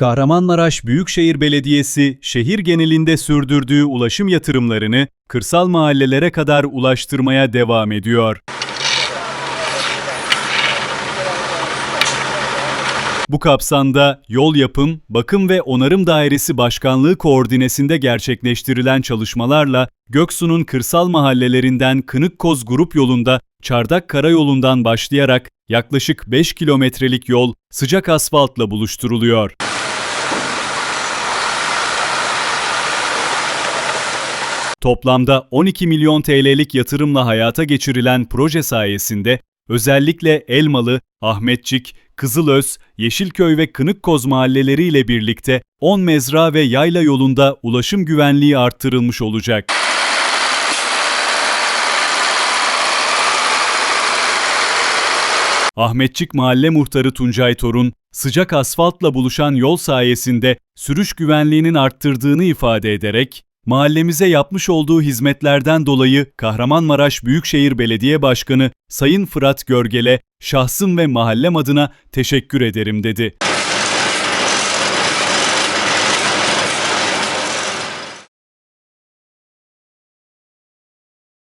Kahramanmaraş Büyükşehir Belediyesi şehir genelinde sürdürdüğü ulaşım yatırımlarını kırsal mahallelere kadar ulaştırmaya devam ediyor. Bu kapsamda Yol Yapım, Bakım ve Onarım Dairesi Başkanlığı koordinesinde gerçekleştirilen çalışmalarla Göksu'nun kırsal mahallelerinden Kınıkkoz Grup yolunda Çardak Karayolu'ndan başlayarak yaklaşık 5 kilometrelik yol sıcak asfaltla buluşturuluyor. Toplamda 12 milyon TL'lik yatırımla hayata geçirilen proje sayesinde özellikle Elmalı, Ahmetçik, Kızılöz, Yeşilköy ve Kınıkkoz mahalleleriyle birlikte 10 mezra ve yayla yolunda ulaşım güvenliği arttırılmış olacak. Ahmetçik Mahalle Muhtarı Tuncay Torun, sıcak asfaltla buluşan yol sayesinde sürüş güvenliğinin arttırdığını ifade ederek, mahallemize yapmış olduğu hizmetlerden dolayı Kahramanmaraş Büyükşehir Belediye Başkanı Sayın Fırat Görgel'e şahsım ve mahallem adına teşekkür ederim dedi.